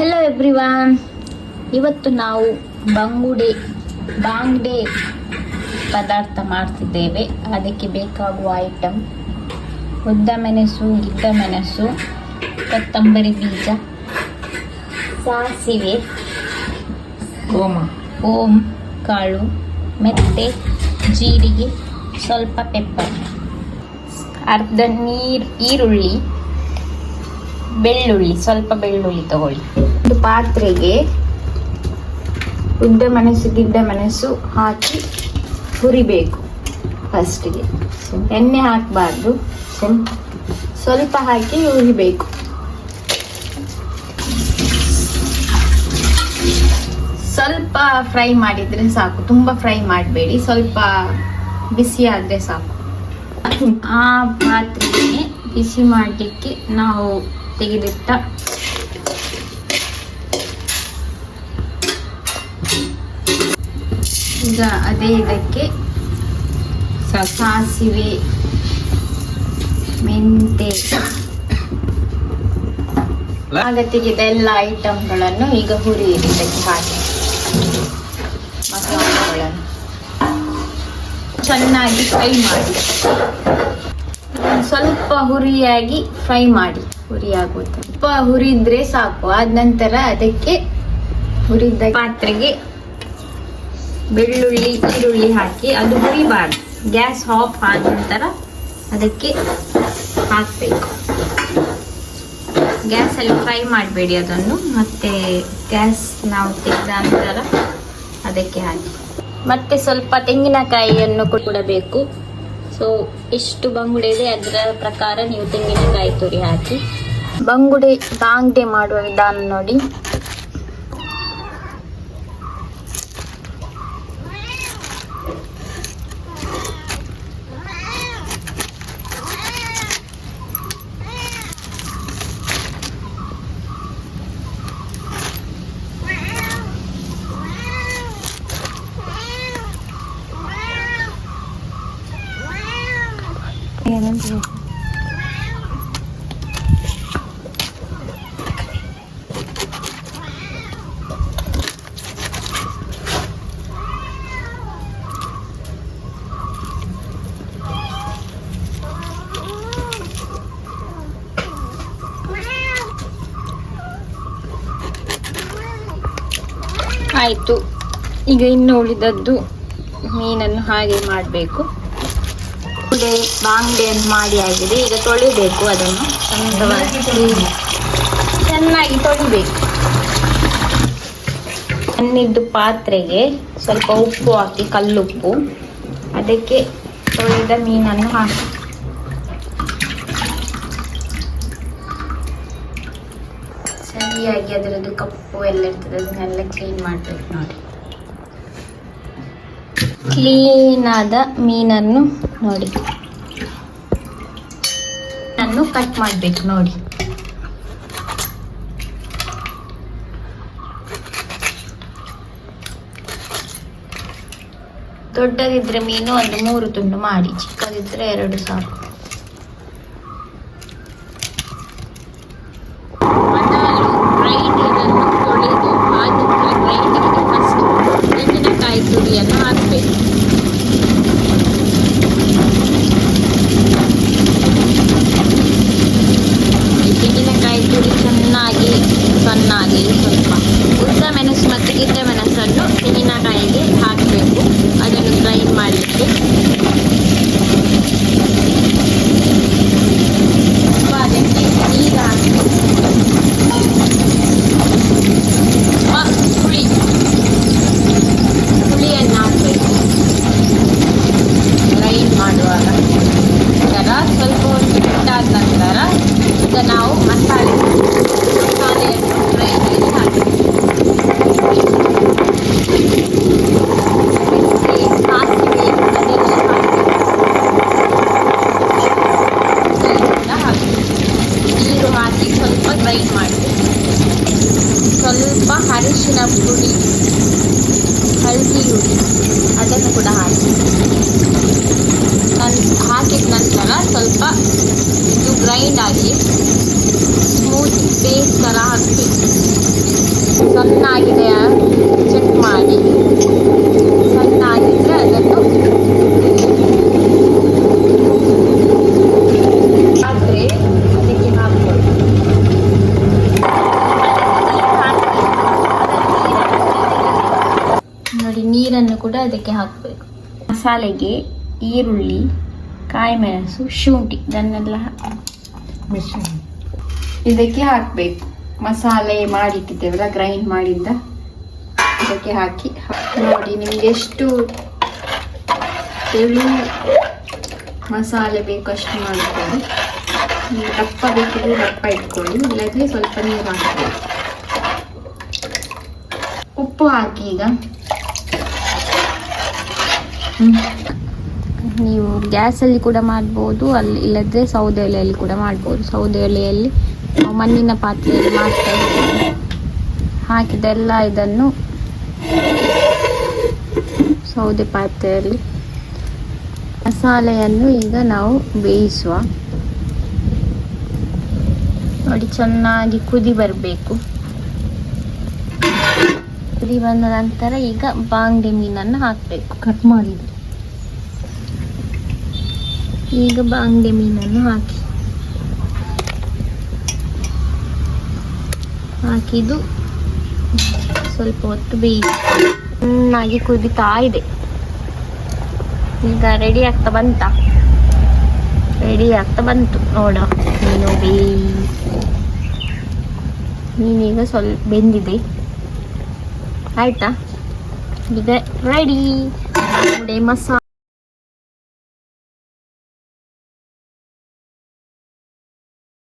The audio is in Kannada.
ಹೆಲೋ ಎವ್ರಿವಾನ್ ಇವತ್ತು ನಾವು ಬಂಗುಡೆ ಬಾಂಗ್ಡೆ ಪದಾರ್ಥ ಮಾಡ್ತಿದ್ದೇವೆ. ಅದಕ್ಕೆ ಬೇಕಾಗುವ ಐಟಮ್ ಉದ್ದ ಮೆಣಸು ಗಿಡ್ಡ ಮೆಣಸು ಕೊತ್ತಂಬರಿ ಬೀಜ ಸಾಸಿವೆ ಓಮ ಓಮ್ ಕಾಳು ಮೆತ್ತೆ ಜೀರಿಗೆ ಸ್ವಲ್ಪ ಪೆಪ್ಪರ್ ಅರ್ಧ ನೀರು ಈರುಳ್ಳಿ ಬೆಳ್ಳುಳ್ಳಿ ಸ್ವಲ್ಪ ಬೆಳ್ಳುಳ್ಳಿ ತಗೊಳ್ಳಿ. ಒಂದು ಪಾತ್ರೆಗೆ ಉದ್ದ ಮೆಣಸು, ಗಿಡ್ಡ ಮೆಣಸು ಹಾಕಿ ಹುರಿಬೇಕು ಫಸ್ಟಿಗೆ. ಎಣ್ಣೆ ಹಾಕಬಾರ್ದು. ಸ್ವಲ್ಪ ಹಾಕಿ ಹುರಿಬೇಕು. ಸ್ವಲ್ಪ ಫ್ರೈ ಮಾಡಿದ್ರೆ ಸಾಕು. ತುಂಬ ಫ್ರೈ ಮಾಡಬೇಡಿ. ಸ್ವಲ್ಪ ಬಿಸಿ ಆದರೆ ಸಾಕು. ಆ ಪಾತ್ರೆಗೆ ಬಿಸಿ ಮಾಡಲಿಕ್ಕೆ ನಾವು ತೆಗೆದಿಟ್ಟ ಈಗ ಅದೇ ಇದಕ್ಕೆ ಸಾಸಿವೆ ಮೆಂತೆ ಆಗ ತೆಗೆದ ಎಲ್ಲ ಐಟಮ್ಗಳನ್ನು ಈಗ ಹುರಿಯಿರಿ ಇದಕ್ಕೆ ಹಾಕಿ ಮಸಾಲೆಗಳನ್ನು. ಚೆನ್ನಾಗಿ ಫ್ರೈ ಮಾಡಿ. ಸ್ವಲ್ಪ ಹುರಿಯಾಗಿ ಫ್ರೈ ಮಾಡಿ. ಹುರಿ ಆಗುತ್ತೆ ಸ್ವಲ್ಪ ಹುರಿದ್ರೆ ಸಾಕು. ಆದ ನಂತರ ಅದಕ್ಕೆ ಹುರಿದ ಪಾತ್ರೆಗೆ ಬೆಳ್ಳುಳ್ಳಿ, ಈರುಳ್ಳಿ ಹಾಕಿ ಅದು ಹುರಿಬಾರ್ದು. ಗ್ಯಾಸ್ ಆಫ್ ಆದ ನಂತರ ಅದಕ್ಕೆ ಹಾಕಬೇಕು. ಗ್ಯಾಸಲ್ಲಿ ಫ್ರೈ ಮಾಡಬೇಡಿ ಅದನ್ನು. ಮತ್ತೆ ಗ್ಯಾಸ್ ನಾವು ತೆಗೆದ ನಂತರ ಅದಕ್ಕೆ ಹಾಕಿ. ಮತ್ತೆ ಸ್ವಲ್ಪ ತೆಂಗಿನಕಾಯಿಯನ್ನು ಕೊಡಬೇಕು. ಸೊ ಎಷ್ಟು ಬಂಗುಡೆ ಇದೆ. ಅದರ ಪ್ರಕಾರ ನೀವು ತೆಂಗಿನಕಾಯಿ ತುರಿ ಹಾಕಿ. ಬಂಗುಡೆ ಬಾಂಗ್ಡೆ ಮಾಡುವ ವಿಧಾನ ನೋಡಿ. ಆಯಿತು. ಈಗ ಇನ್ನು ಉಳಿದದ್ದು ಮೀನನ್ನು ಹಾಗೆ ಮಾಡಬೇಕು. ಉಡೆ ಅಂತ ಮಾಡಿ ಆಗಿದೆ ಈಗ ತೊಳಿಬೇಕು ಅದನ್ನು. ಚೆನ್ನಾಗಿ ತೊಳಿಬೇಕು. ಸಣ್ಣಿದ್ದು ಪಾತ್ರೆಗೆ ಸ್ವಲ್ಪ ಉಪ್ಪು ಹಾಕಿ, ಕಲ್ಲುಪ್ಪು. ಅದಕ್ಕೆ ತೊಳೆದ ಮೀನನ್ನು ಹಾಕಿ. ಸರಿಯಾಗಿ ಅದರದ್ದು ಕಪ್ಪು ಎಲ್ಲ ಇರ್ತದೆ, ಅದನ್ನೆಲ್ಲ ಕ್ಲೀನ್ ಮಾಡ್ಬೇಕು ನೋಡಿ. ಕ್ಲೀನ್ ಆದ ಮೀನನ್ನು ನೋಡಿ. ಅನ್ನು ಕಟ್ ಮಾಡಬೇಕು ನೋಡಿ. ದೊಡ್ಡದಿದ್ರೆ ಮೀನು ಒಂದು ಮೂರು ತುಂಡು ಮಾಡಿ, ಚಿಕ್ಕದಿದ್ರೆ ಎರಡು ಸಾಕು ಮಸಾಲು ಗ್ರೈಂಡರನ್ನು ತೊಳೆದು ಆದ ಗ್ರೈಂಡರ್ಗೆ ಫಸ್ಟ್ ತೆಂಗಿನಕಾಯಿ ತುರಿಯನ್ನು ಹಾಕಬೇಕು ಈ ತೆಂಗಿನಕಾಯಿ ತುರಿ ಚೆನ್ನಾಗಿ ಸಣ್ಣಾಗಿ ಸ್ವಲ್ಪ ಉದ್ದ ಮೆಣಸು ಮತ್ತು ಗಿಡ್ಡ ಮೆಣಸನ್ನು ತೆಂಗಿನಕಾಯಿಗೆ ಹಾಕಬೇಕು ಅದನ್ನು ಗ್ರೈಂಡ್ ಮಾಡಲಿಕ್ಕೆ ಸ್ವಲ್ಪ ಅದಕ್ಕೆ ನೀರು ಹಾಕಬೇಕು ಸ್ವಲ್ಪ ಹುಳಿ ಹುಳಿಯನ್ನು ಹಾಕಬೇಕು ಗ್ರೈಂಡ್ ಮಾಡುವಾಗ ನಂತರ ಸ್ವಲ್ಪ ಹೊತ್ತು ಬಿಟ್ಟಾದ ನಂತರ ಈಗ ನಾವು ಮಸಾಲೆ ಮಸಾಲೆಯನ್ನು ಗ್ರೈಂಡಲ್ಲಿ ಹಾಕಬೇಕು ಮೆಂತೆ, ಸಾಸಿವೆ ಅದೆಲ್ಲ ಹಾಕಬೇಕು ಇದೆಲ್ಲ ಹಾಕಬೇಕು ನೀರು ಹಾಕಿ ಸ್ವಲ್ಪ ಗ್ರೈಂಡ್ ಮಾಡಬೇಕು ಸ್ವಲ್ಪ ಅರಿಶಿನ ಪುಡಿ ಹಳದಿ ಹುಡಿ ಅದನ್ನು ಕೂಡ ಹಾಕಿ. ಹಾಕಿದ ನಂತರ ಸ್ವಲ್ಪ ಇದು ಗ್ರೈಂಡ್ ಆಗಿ ಸ್ಮೂತ್ ಪೇಸ್ಟ್ ಥರ ಹಾಕಿ. ಸಣ್ಣ ಆಗಿದೆಯಾ ಚೆಕ್ ಮಾಡಿ ಸಣ್ಣ ಆಗಿದ್ರೆ ಅದನ್ನು ಆದರೆ ಅದಕ್ಕೆ ಹಾಕ್ಬೋದು ನೋಡಿ ನೀರನ್ನು ಕೂಡ ಅದಕ್ಕೆ ಹಾಕಬೇಕು. ಮಸಾಲೆಗೆ ಈರುಳ್ಳಿ, ಕಾಯಿಮೆಣಸು, ಶುಂಠಿ, ಇದನ್ನೆಲ್ಲ ಮಿಶ್ರಣ ಇದಕ್ಕೆ ಹಾಕಬೇಕು. ಮಸಾಲೆ ಮಾಡಿಟ್ಟಿದ್ದೇವಲ್ಲ ಗ್ರೈಂಡ್ ಮಾಡಿದ್ದ ಇದಕ್ಕೆ ಹಾಕಿ ನೋಡಿ ನಿಮಗೆ ಎಷ್ಟು ತೆಳು ಮಸಾಲೆ ಬೇಕು ಅಷ್ಟು ಮಾಡ್ಕೊಳ್ಳಿ. ದಪ್ಪ ಬೇಕಿದ್ರೆ ದಪ್ಪ ಇಟ್ಕೊಳ್ಳಿ ಇಲ್ಲದ್ರೆ ಸ್ವಲ್ಪ ನೀರು ಹಾಕಬೇಕು. ಉಪ್ಪು ಹಾಕಿ ಈಗ ನೀವು ಗ್ಯಾಸಲ್ಲಿ ಕೂಡ ಮಾಡ್ಬೋದು, ಅಲ್ಲಿ ಇಲ್ಲದ್ರೆ ಸೌದೆ ಒಲೆಯಲ್ಲಿ ಕೂಡ ಮಾಡ್ಬೋದು. ಸೌದೆ ಒಲೆಯಲ್ಲಿ ಮಣ್ಣಿನ ಪಾತ್ರೆಯಲ್ಲಿ ಮಾಡ್ತಾ ಹಾಕಿದೆಲ್ಲ ಇದನ್ನು ಸೌದೆ ಪಾತ್ರೆಯಲ್ಲಿ ಮಸಾಲೆಯನ್ನು ಈಗ ನಾವು ಬೇಯಿಸುವ. ನೋಡಿ, ಚೆನ್ನಾಗಿ ಕುದಿ ಬರಬೇಕು. ಕುದಿ ಬಂದ ನಂತರ ಈಗ ಬಾಂಗ್ಡೆ ಮೀನನ್ನು ಹಾಕಬೇಕು. ಕಟ್ ಮಾಡಿದ್ದು. ಈಗ ಬಾಂಗ್ಡೆ ಮೀನನ್ನು ಹಾಕಿ. ಹಾಕಿದ್ದು ಸ್ವಲ್ಪ ಹೊತ್ತು ಬೇಯಿಸಿ ಚೆನ್ನಾಗಿ ಕುದಿತಾ ಇದೆ. ಈಗ ರೆಡಿ ಆಗ್ತಾ ಬಂತ? ರೆಡಿ ಆಗ್ತಾ ಬಂತು. ನೋಡ. ಮೀನು ಬೇಯಿ ಮೀನೀಗ ಸ್ವಲ್ಪ ಬೆಂದಿದೆ. ಆಯ್ತಾ? ಇದೆ. ರೆಡಿ ಮಸಾಲ.